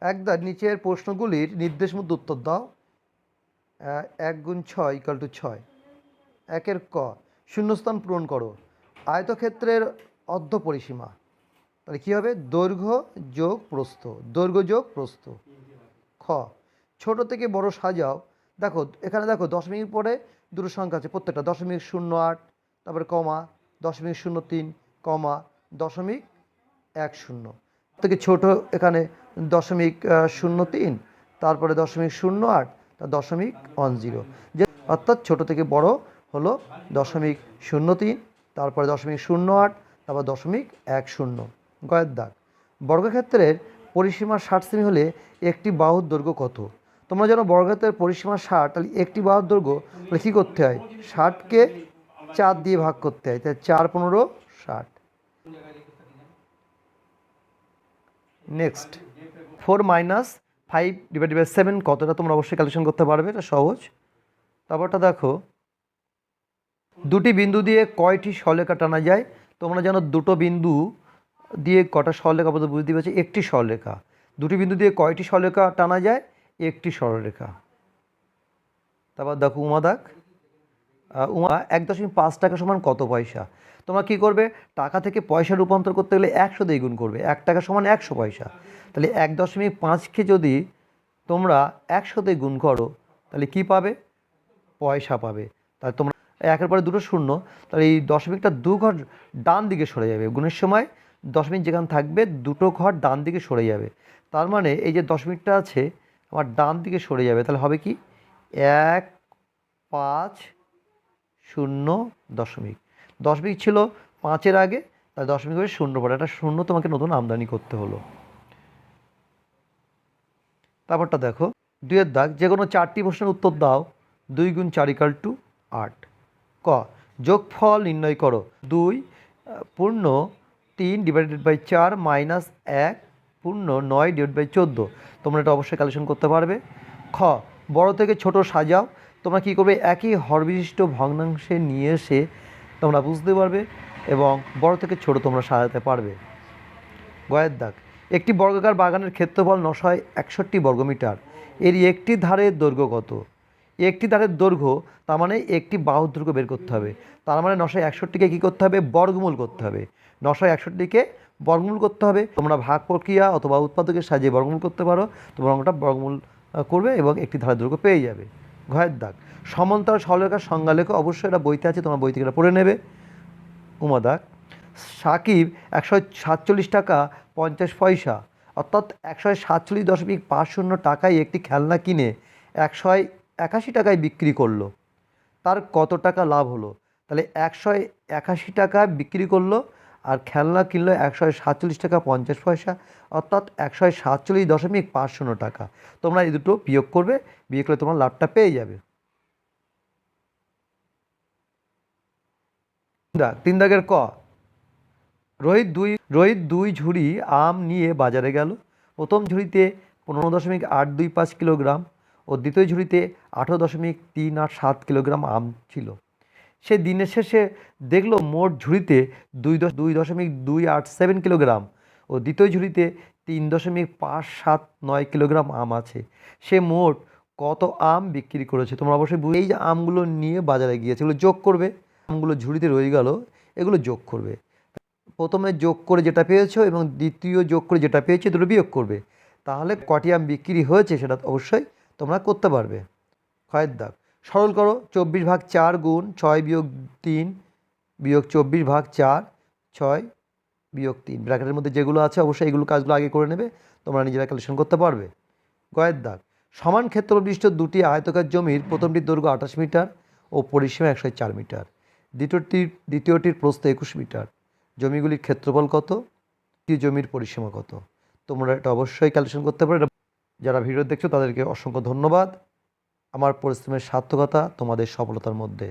একদা নিচের প্রশ্নগুলির নির্দেশ মধ্যে উত্তর দাও। এক গুণ ছয় ইকাল টু ছয়। একের ক, শূন্যস্থান পূরণ করো। আয়তক্ষেত্রের অর্ধ পরিসীমা। তাহলে কী হবে? দৈর্ঘ্য যোগ প্রস্থ। দৈর্ঘ্য যোগ প্রস্থ। খ, ছোট থেকে বড় সাজাও। দেখো, এখানে দেখো দশমিক পরে দুটো সংখ্যা আছে প্রত্যেকটা। দশমিক শূন্য আট, তারপরে কমা। দশমিক শূন্য তিন, কমা। দশমিক এক শূন্য। থেকে ছোট এখানে দশমিক শূন্য তিন, তারপরে দশমিক শূন্য আট দশমিক ওয়ান জিরো। যে অর্থাৎ ছোট থেকে বড় হলো দশমিক শূন্য তিন, তারপরে দশমিক শূন্য আট, তারপর দশমিক এক শূন্য। গয়ের দাগ। বর্গক্ষেত্রের পরিসীমা ষাট সেমি হলে একটি বাহুর দৈর্ঘ্য কত? তোমরা যেন বর্গক্ষেত্রের পরিসীমা ষাট, তাহলে একটি বাহুর দৈর্ঘ্য, তাহলে কী করতে হয়? ষাটকে চার দিয়ে ভাগ করতে হয়, তাহলে চার পনেরো ষাট। Next four minus five divide by seven কতটা তোমরা অবশ্যই ক্যালকুলেশন করতে পারবে? এটা সহজ। তারপরটা দেখো, দুটি বিন্দু দিয়ে কয়টি সলেখা টানা যায়? তোমরা যেন দুটো বিন্দু দিয়ে কটা সরলেখা বলতে বুঝতে পারছি? একটি সরলেখা দুটি বিন্দু দিয়ে কয়টি সরলেখা টানা যায়? একটি সরলরেখা তারপর দেখো উমা দাগ উমা, এক দশমিক পাঁচ টাকা সমান কত পয়সা? তোমরা কি করবে? টাকা থেকে পয়সা রূপান্তর করতে গেলে একশো দিয়ে গুণ করবে। এক টাকা সমান একশো পয়সা। তাহলে এক দশমিক পাঁচকে যদি তোমরা একশো দিয়ে গুণ করো, তাহলে কি পাবে? পয়সা পাবে। তাহলে তোমরা একের পরে দুটো শূন্য। তাহলে এই দশমিকটা দু ঘর ডান দিকে সরে যাবে। গুণের সময় দশমিক যেখানে থাকবে, দুটো ঘর ডান দিকে সরে যাবে। তার মানে এই যে দশমিকটা আছে, আমার ডান দিকে সরে যাবে। তাহলে হবে কি? এক পাঁচ শূন্য দশমিক। দশমিক ছিল পাঁচের আগে, তাহলে দশমিক হয়ে শূন্য পড়ে একটা শূন্য তোমাকে নতুন আমদানি করতে হলো। তারপরটা দেখো, দুইয়ের দাগ, যে কোনো চারটি প্রশ্নের উত্তর দাও, দুই গুণ চার ইকাল টু আট। ক, যোগফল নির্ণয় করো। দুই, পূর্ণ তিন ডিভাইডেড বাই চার মাইনাস এক, পূর্ণ নয় ডিভাইড বাই চোদ্দ। তোমরা এটা অবশ্যই ক্যালকুলেশন করতে পারবে। খ, বড় থেকে ছোট সাজাও। তোমরা কী করবে? একই হরবিশিষ্ট ভগ্নাংশে নিয়ে এসে তোমরা বুঝতে পারবে এবং বড় থেকে ছোট তোমরা সাজাতে পারবে। গয়ের দাগ। একটি বর্গাকার বাগানের ক্ষেত্রফল নশো একষট্টি বর্গমিটার। এর একটি ধারের দৈর্ঘ্য কত? একটি ধারের দৈর্ঘ্য, তার মানে একটি বাহুর দৈর্ঘ্য বের করতে হবে। তার মানে নশো একষট্টিকে কী করতে হবে? বর্গমূল করতে হবে। নশো একষট্টিকে বর্গমূল করতে হবে। তোমরা ভাগ প্রক্রিয়া অথবা উৎপাদকের সাহায্যে বর্গমূল করতে পারো। তোমরা অঙ্কটা বর্গমূল করবে এবং একটি ধারের দৈর্ঘ্য পেয়ে যাবে। ঘয়ের দাগ। সমান্তর সরলরেখার সংজ্ঞা লেখো অবশ্যই এটা বইতে আছে, তোমার বই থেকে এটা পড়ে নেবে। উমা দাগ। সাকিব একশো সাতচল্লিশ টাকা পঞ্চাশ পয়সা, অর্থাৎ একশো সাতচল্লিশ দশমিক পাঁচ শূন্য টাকায় একটি খেলনা কিনে একশো একাশি টাকায় বিক্রি করল। তার কত টাকা লাভ হলো? তাহলে একশো একাশি টাকা বিক্রি করল আর খেলনা কিনলো একশো সাতচল্লিশ টাকা পঞ্চাশ পয়সা, অর্থাৎ একশো সাতচল্লিশ দশমিক পাঁচ শূন্য টাকা। তোমরা এই দুটো বিয়োগ করবে, বিয়োগ করলে তোমার লাভটা পেয়ে যাবে। দাগ, তিন দাগের ক। রোহিত দুই রোহিত দুই ঝুড়ি আম নিয়ে বাজারে গেল। প্রথম ঝুড়িতে পনেরো দশমিক আট দুই পাঁচ কিলোগ্রাম ও দ্বিতীয় ঝুড়িতে আঠেরো দশমিক তিন আট সাত কিলোগ্রাম আম ছিল। সে দিনের শেষে দেখল মোট ঝুড়িতে দুই দশ দুই দশমিক দুই আট সেভেন কিলোগ্রাম ও দ্বিতীয় ঝুড়িতে তিন দশমিক পাঁচ সাত নয় কিলোগ্রাম আম আছে। সে মোট কত আম বিক্রি করেছে? তোমরা অবশ্যই বুঝে- এই যে আমগুলো নিয়ে বাজারে গিয়েছে এগুলো যোগ করবে। আমগুলো ঝুড়িতে রয়ে গেল, এগুলো যোগ করবে। প্রথমে যোগ করে যেটা পেয়েছ এবং দ্বিতীয় যোগ করে যেটা পেয়েছ দুটো বিয়োগ করবে। তাহলে কটি আম বিক্রি হয়েছে সেটা অবশ্যই তোমরা করতে পারবে। ক্ষয়ের দাগ সরল করো, চব্বিশ ভাগ চার গুণ ছয় বিয়োগ তিন বিয়োগ চব্বিশ ভাগ চার, ছয় বিয়োগ তিন। ব্র্যাকেটের মধ্যে যেগুলো আছে, অবশ্যই এগুলো কাজগুলো আগে করে নেবে, তোমরা নিজেরা ক্যালকুলেশন করতে পারবে। গয়ের দাগ, সমান ক্ষেত্র বিশিষ্ট দুটি আয়তকার জমির প্রথমটির দৈর্ঘ্য আঠাশ মিটার ও পরিসীমা একশো চার মিটার। দ্বিতীয়টির দ্বিতীয়টির প্রস্থ একুশ মিটার। জমিগুলির ক্ষেত্রফল কত? কি জমির পরিসীমা কত? তোমরা এটা অবশ্যই ক্যালকুলেশন করতে পারো। যারা ভিডিও দেখছ, তাদেরকে অসংখ্য ধন্যবাদ। আমার পরিশ্রমের সার্থকতা তোমাদের সফলতার মধ্যে।